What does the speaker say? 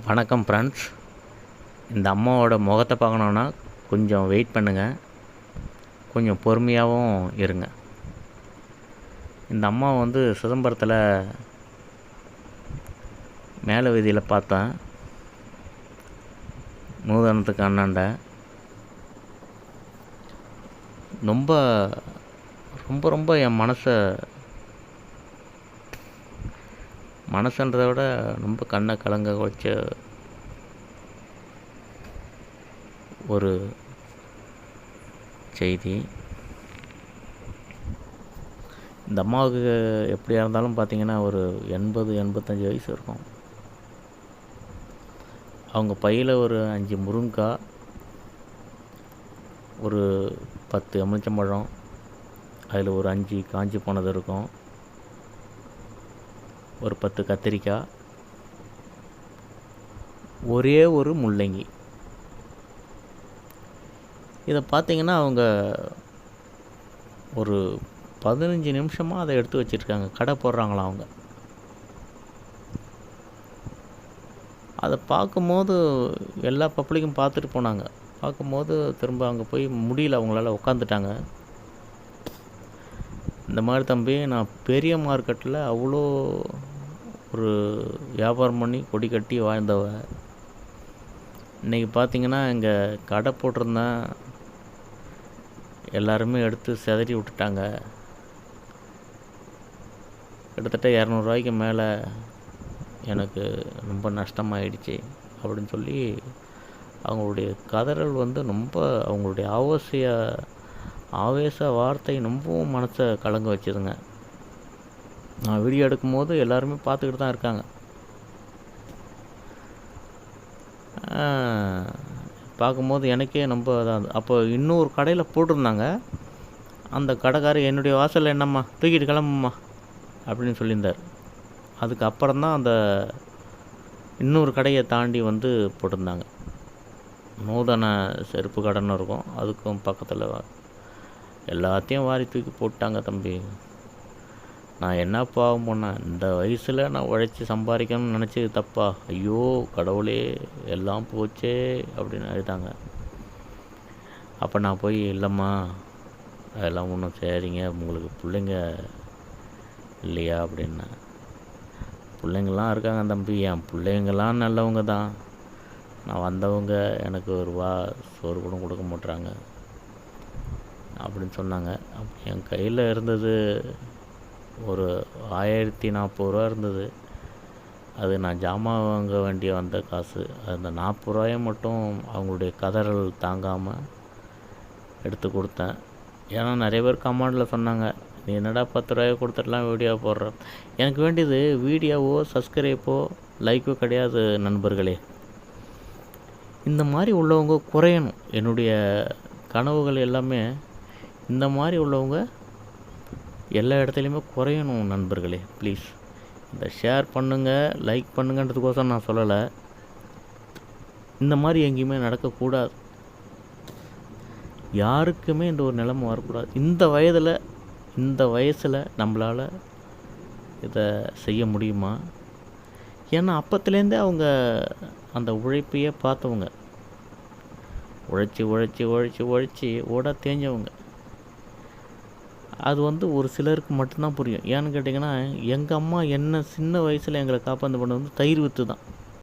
வணக்கம் ஃப்ரெண்ட்ஸ் இந்த அம்மாவோட முகத்தை பார்க்கணுன்னா கொஞ்சம் வெயிட் பண்ணுங்கள் கொஞ்சம் பொறுமையாகவும் இருங்க. இந்த அம்மா வந்து சிதம்பரத்தில் மேலே வீதியில் பார்த்தேன். நூதனத்துக்கு அண்ணாண்ட. ரொம்ப ரொம்ப ரொம்ப என் மனசை மனசுன்றதை விட ரொம்ப கண்ணை கலங்க வச்ச ஒரு செய்தி. இந்த அம்மாவுக்கு எப்படியா இருந்தாலும் பார்த்தீங்கன்னா ஒரு எண்பது எண்பத்தஞ்சு வயசு இருக்கும். அவங்க பையில் ஒரு அஞ்சு முருங்கைக்காய் ஒரு பத்து எலுமிச்சம்பழம் அதில் ஒரு அஞ்சு காஞ்சி போனது இருக்கும். ஒரு பத்து கத்திரிக்காய் ஒரே ஒரு முள்ளங்கி. இதை பார்த்தீங்கன்னா அவங்க ஒரு பதினஞ்சு நிமிஷமாக அதை எடுத்து வச்சிருக்காங்க. கடை போடுறாங்களாம் அவங்க. அதை பார்க்கும்போது எல்லா பப்ளிக்கும் பார்த்துட்டு போனாங்க. பார்க்கும்போது திரும்ப அங்கே போய் முடியல அவங்களால உட்காந்துட்டாங்க இந்த மாதிரி தம்பி நான் பெரிய மார்க்கெட்டில் அவ்வளோ ஒரு வியாபாரம் பண்ணி கொடி கட்டி வாழ்ந்தவ. இன்றைக்கி பார்த்தீங்கன்னா இங்கே கடை போட்டிருந்தேன் எல்லாருமே எடுத்து சிதறி விட்டுட்டாங்க. கிட்டத்தட்ட இரநூறுவாய்க்கு மேலே எனக்கு ரொம்ப நஷ்டமாயிடுச்சு அப்படின்னு சொல்லி அவங்களுடைய கதறல் வந்து ரொம்ப அவங்களுடைய ஆவேசிய ஆவேச வார்த்தை ரொம்பவும் மனசை கலங்க வச்சுதுங்க. நான் வீடியோ எடுக்கும்போது எல்லாருமே பார்த்துக்கிட்டு தான் இருக்காங்க. பார்க்கும்போது எனக்கே ரொம்ப இதாக அப்போ இன்னொரு கடையில் போட்டிருந்தாங்க. அந்த கடைக்காரர் என்னுடைய வாசலில் என்னம்மா? தூக்கிட்டு கிளம்பும்மா? அப்படின்னு சொல்லியிருந்தார். அதுக்கு அப்புறம் தான் அந்த இன்னொரு கடையை தாண்டி வந்து போட்டிருந்தாங்க. நூதன செருப்பு கடைன்னு இருக்கும். அதுக்கும் பக்கத்தில் எல்லாத்தையும் வாரி தூக்கி போட்டாங்க தம்பி. நான் என்ன பாவம் பண்ணேன்? இந்த வயசில் நான் உழைச்சி சம்பாதிக்கணும்னு நினச்சது தப்பா? ஐயோ கடவுளே எல்லாம் போச்சே அப்படின்னு அழுதாங்க. அப்போ நான் போய் இல்லைம்மா அதெல்லாம் ஒன்றும் சரிங்க உங்களுக்கு பிள்ளைங்க இல்லையா அப்படின்னேன் பிள்ளைங்களாம் இருக்காங்க தம்பி என் பிள்ளைங்களாம் நல்லவங்க தான். நான் வந்தவங்க எனக்கு ஒரு ரூபா சோறு கூட கொடுக்க மாட்டுறாங்க அப்படின்னு சொன்னாங்க. என் கையில் இருந்தது ஒரு ஆயிரத்தி நாற்பது ரூபா இருந்தது. அது நான் ஜாமான் வாங்க வேண்டிய வந்த காசு. அந்த நாற்பது ரூபாயை மட்டும் அவங்களுடைய கதறல் தாங்காமல் எடுத்து கொடுத்தேன். ஏன்னா நிறைய பேர் கமெண்டில் சொன்னாங்க நீ என்னடா பத்து ரூபாயை கொடுத்துட்டுலாம் வீடியோ போடுற? எனக்கு வேண்டியது வீடியோவோ சப்ஸ்கிரைப்போ லைக்கோ கிடையாது நண்பர்களே. இந்த மாதிரி உள்ளவங்க குறையணும். என்னுடைய கனவுகள் எல்லாமே இந்த மாதிரி உள்ளவங்க எல்லா இடத்துலையுமே குறையணும் நண்பர்களே. ப்ளீஸ் இந்த ஷேர் பண்ணுங்கள் லைக் பண்ணுங்கன்றதுக்கோசரம் நான் சொல்லலை. இந்த மாதிரி எங்கேயுமே நடக்கக்கூடாது. யாருக்குமே இந்த ஒரு நிலைமை வரக்கூடாது. இந்த வயதில் இந்த வயசில் நம்மளால் இதை செய்ய முடியுமா? ஏன்னா அப்பத்துலேருந்தே அவங்க அந்த உழைப்பையே பார்த்தவங்க. உழைச்சி உழைச்சி உழைச்சி உழைச்சி ஓட தேஞ்சவங்க. அது வந்து ஒரு சிலருக்கு மட்டும்தான் புரியும். ஏன்னு கேட்டிங்கன்னா எங்கள் அம்மா என்ன சின்ன வயசில் எங்களை காப்பாந்து பண்ணது வந்து தயிர் விற்று தான்